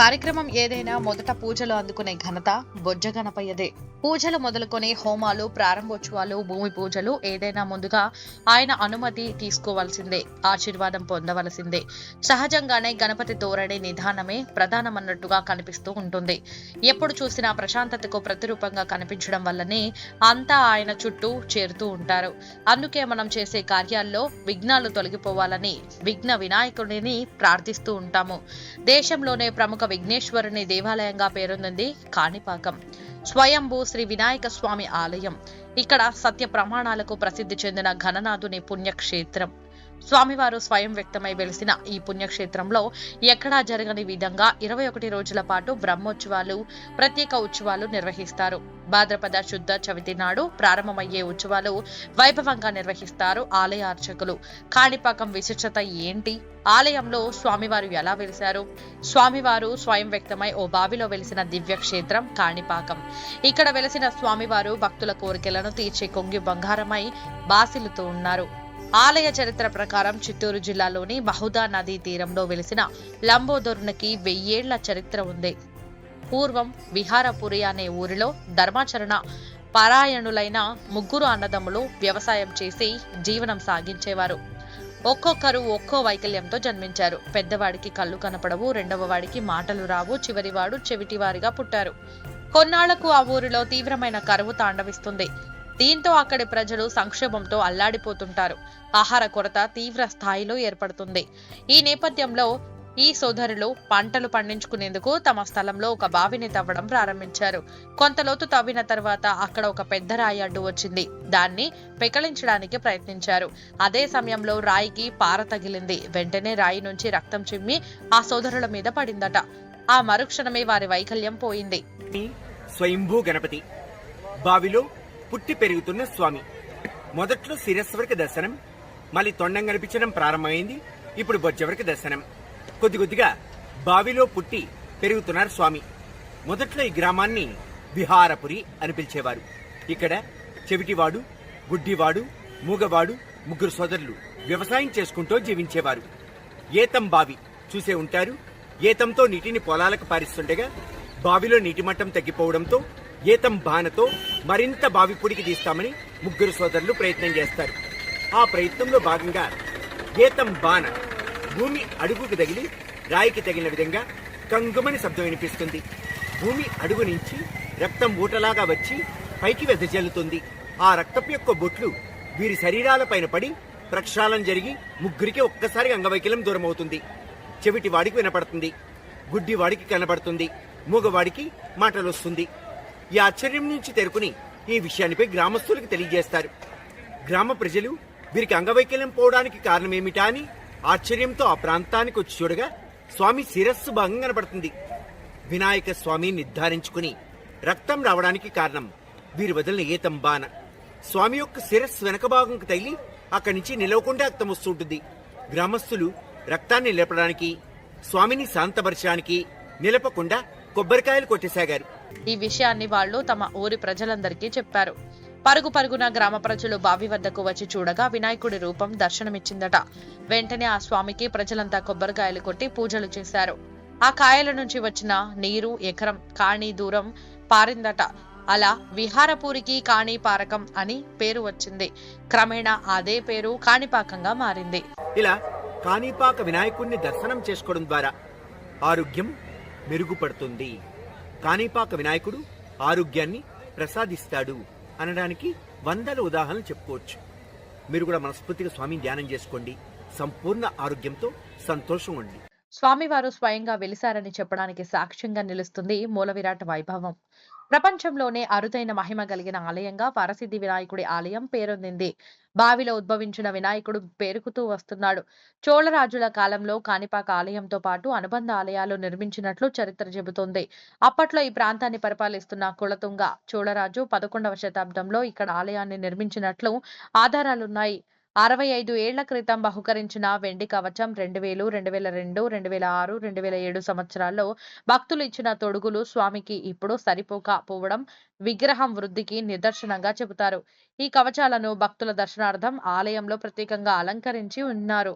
కార్యక్రమం ఏదైనా మొదట పూజలు అందుకునే ఘనత బొజ్జ గణపయ్యదే. పూజలు మొదలుకొని హోమాలు ప్రారంభోత్సవాలు భూమి పూజలు ఏదైనా ముందుగా ఆయన అనుమతి తీసుకోవాల్సిందే ఆశీర్వాదం పొందవలసిందే. సహజంగానే గణపతి తోరణి నిధానమే ప్రధానమన్నట్టుగా కనిపిస్తూ ఉంటుంది. ఎప్పుడు చూసినా ప్రశాంతతకు ప్రతిరూపంగా కనిపించడం వల్లనే అంతా ఆయన చుట్టూ చేరుతూ ఉంటారు. అందుకే మనం చేసే కార్యాల్లో విఘ్నాలు తొలగిపోవాలని విఘ్న వినాయకుడిని ప్రార్థిస్తూ ఉంటాము. దేశంలోనే ప్రముఖ విఘ్నేశ్వరుని దేవాలయంగా పేరొందింది కాణిపాకం. స్వయంభూ శ్రీ వినాయక స్వామి ఆలయం. ఇక్కడ సత్య ప్రమాణాలకు ప్రసిద్ధి చెందిన ఘననాథుని పుణ్యక్షేత్రం. స్వామివారు స్వయం వ్యక్తమై వెలిసిన ఈ పుణ్యక్షేత్రంలో ఎక్కడా జరగని విధంగా ఇరవై ఒకటి రోజుల పాటు బ్రహ్మోత్సవాలు ప్రత్యేక ఉత్సవాలు నిర్వహిస్తారు. భాద్రపద శుద్ధ చవితి నాడు ప్రారంభమయ్యే ఉత్సవాలు వైభవంగా నిర్వహిస్తారు ఆలయ అర్చకులు. కాణిపాకం విశిష్టత ఏంటి? ఆలయంలో స్వామివారు ఎలా వెలిశారు? స్వామివారు స్వయం వ్యక్తమై ఓ బావిలో వెలిసిన దివ్య క్షేత్రం కాణిపాకం. ఇక్కడ వెలిసిన స్వామివారు భక్తుల కోరికలను తీర్చే కొంగి బంగారమై బాసిల్లుతూ ఉన్నారు. ఆలయ చరిత్ర ప్రకారం చిత్తూరు జిల్లాలోని బహుదా నదీ తీరంలో వెలిసిన లంబోదరునికి వెయ్యేళ్ళ చరిత్ర ఉంది. పూర్వం విహారపురి అనే ఊరిలో ధర్మాచరణ పారాయణులైన ముగ్గురు అన్నదమ్ములు వ్యవసాయం చేసి జీవనం సాగించేవారు. ఒక్కొక్కరు ఒక్కో వైకల్యంతో జన్మించారు. పెద్దవాడికి కళ్ళు కనపడవు రెండవ వాడికి మాటలు రావు చివరివాడు చెవిటివారిగా పుట్టారు. కొన్నాళ్ళకు ఆ ఊరిలో తీవ్రమైన కరువు తాండవిస్తుంది. దీంతో అక్కడి ప్రజలు సంక్షోభంతో అల్లాడిపోతుంటారు. ఆహార కొరత తీవ్ర స్థాయిలో ఏర్పడుతుంది. ఈ నేపథ్యంలో ఈ సోదరులు పంటలు పండించుకునేందుకు తమ స్థలంలో ఒక బావిని తవ్వడం ప్రారంభించారు. కొంత లోతు తవ్విన తర్వాత అక్కడ ఒక పెద్ద రాయి అడ్డు వచ్చింది. దాన్ని పెకలించడానికి ప్రయత్నించారు. అదే సమయంలో రాయికి పార తగిలింది. వెంటనే రాయి నుంచి రక్తం చిమ్మి ఆ సోదరుల మీద పడిందట. ఆ మరుక్షణమే వారి వైకల్యం పోయింది. స్వయంభూ గణపతి. బావిలో పుట్టి పెరుగుతున్న స్వామి. మొదట్లో శిరస్సు దర్శనం మళ్ళీ తొండం కనిపించడం ప్రారంభమైంది. ఇప్పుడు బొజ్జవరకు దర్శనం. కొద్ది కొద్దిగా బావిలో పుట్టి పెరుగుతున్నారు స్వామి. మొదట్లో ఈ గ్రామాన్ని విహారపురి అని పిలిచేవారు. ఇక్కడ చెవిటివాడు గుడ్డివాడు మూగవాడు ముగ్గురు సోదరులు వ్యవసాయం చేసుకుంటూ జీవించేవారు. ఏతం బావి చూసే ఉంటారు. ఏతంతో నీటిని పొలాలకు పారిస్తుండగా బావిలో నీటి మట్టం తగ్గిపోవడంతో ఏతం బాణతో మరింత బావి పొడికి తీస్తామని ముగ్గురు సోదరులు ప్రయత్నం చేస్తారు. ఆ ప్రయత్నంలో భాగంగా ఏతం బాణ భూమి అడుగుకు తగిలి రాయికి తగిలిన విధంగా కంగుమని శబ్దం వినిపిస్తుంది. భూమి అడుగు నుంచి రక్తం ఊటలాగా వచ్చి పైకి వెదజల్లుతుంది. ఆ రక్తపు యొక్క బొట్లు వీరి శరీరాలపైన పడి ప్రక్షాళన జరిగి ముగ్గురికి ఒక్కసారి అంగవైకల్యం దూరం అవుతుంది చెవిటి వాడికి వినపడుతుంది. గుడ్డి వాడికి కనబడుతుంది. మూగవాడికి మాటలు వస్తుంది ఈ ఆశ్చర్యం నుంచి తెరుకుని ఈ విషయానిపై గ్రామస్తులకు తెలియజేస్తారు. గ్రామ ప్రజలు వీరికి అంగవైకల్యం పోవడానికి కారణమేమిటా అని ఆశ్చర్యంతో ఆ ప్రాంతానికి వచ్చి చూడగా స్వామి శిరస్సు భాగం కనబడుతుంది వినాయక స్వామి నిర్ధారించుకుని రక్తం రావడానికి కారణం వీరు వదిలిన ఏతం బాన స్వామి యొక్క శిరస్సు వెనక భాగంకు తగిలి అక్కడి నుంచి నిలవకుండా రక్తం వస్తుంటుంది గ్రామస్తులు రక్తాన్ని నిలపడానికి స్వామిని శాంతపరచడానికి నిలపకుండా కొబ్బరికాయలు కొట్టేసాగారు. ఈ విషయాన్ని వాళ్ళు తమ ఊరి ప్రజలందరికీ చెప్పారు. పరుగు పరుగున గ్రామ ప్రజలు బావి వద్దకు వచ్చి చూడగా వినాయకుడి రూపం దర్శనమిచ్చిందట. వెంటనే ఆ స్వామికి ప్రజలంతా కొబ్బరికాయలు కొట్టి పూజలు చేశారు. ఆ కాయల నుంచి వచ్చిన నీరు ఎకరం కాణి దూరం పారిందట. అలా విహారపూరికి కాణి పారకం అని పేరు వచ్చింది. క్రమేణా అదే పేరు కాణిపాకంగా మారింది. ఇలా కాణిపాక వినాయకుడిని దర్శనం చేసుకోవడం ద్వారా ఆరోగ్యం మెరుగుపడుతుంది. కాణిపాక వినాయకుడు ఆరోగ్యాన్ని ప్రసాదిస్తాడు అనడానికి వందల ఉదాహరణలు చెప్పుకోవచ్చు. మీరు కూడా మనస్ఫూర్తిగా స్వామిని ధ్యానం చేసుకోండి. సంపూర్ణ ఆరోగ్యంతో సంతోషం ఉండి స్వామివారు స్వయంగా వెలిశారని చెప్పడానికి సాక్ష్యంగా నిలుస్తుంది మూలవిరాట్ వైభవం. ప్రపంచంలోనే అరుదైన మహిమ కలిగిన ఆలయంగా వరసిద్ధి వినాయకుడి ఆలయం పేరొందింది. బావిలో ఉద్భవించిన వినాయకుడు పేరుకుతూ వస్తున్నాడు. చోళరాజుల కాలంలో కాణిపాక ఆలయంతో పాటు అనుబంధ ఆలయాలు నిర్మించినట్లు చరిత్ర చెబుతోంది. అప్పట్లో ఈ ప్రాంతాన్ని పరిపాలిస్తున్న కులతుంగ చోళరాజు పదకొండవ శతాబ్దంలో ఇక్కడ ఆలయాన్ని నిర్మించినట్లు ఆధారాలున్నాయి. అరవై ఐదు ఏళ్ళ క్రితం బహుకరించిన వెండి కవచం రెండు వేలు రెండు వేల రెండు రెండు వేల ఆరు రెండు వేల ఏడు సంవత్సరాల్లో భక్తులు ఇచ్చిన తొడుగులు స్వామికి ఇప్పుడు సరిపోక పోవడం విగ్రహం వృద్ధికి నిదర్శనంగా చెబుతారు. ఈ కవచాలను భక్తుల దర్శనార్థం ఆలయంలో ప్రత్యేకంగా అలంకరించి ఉన్నారు.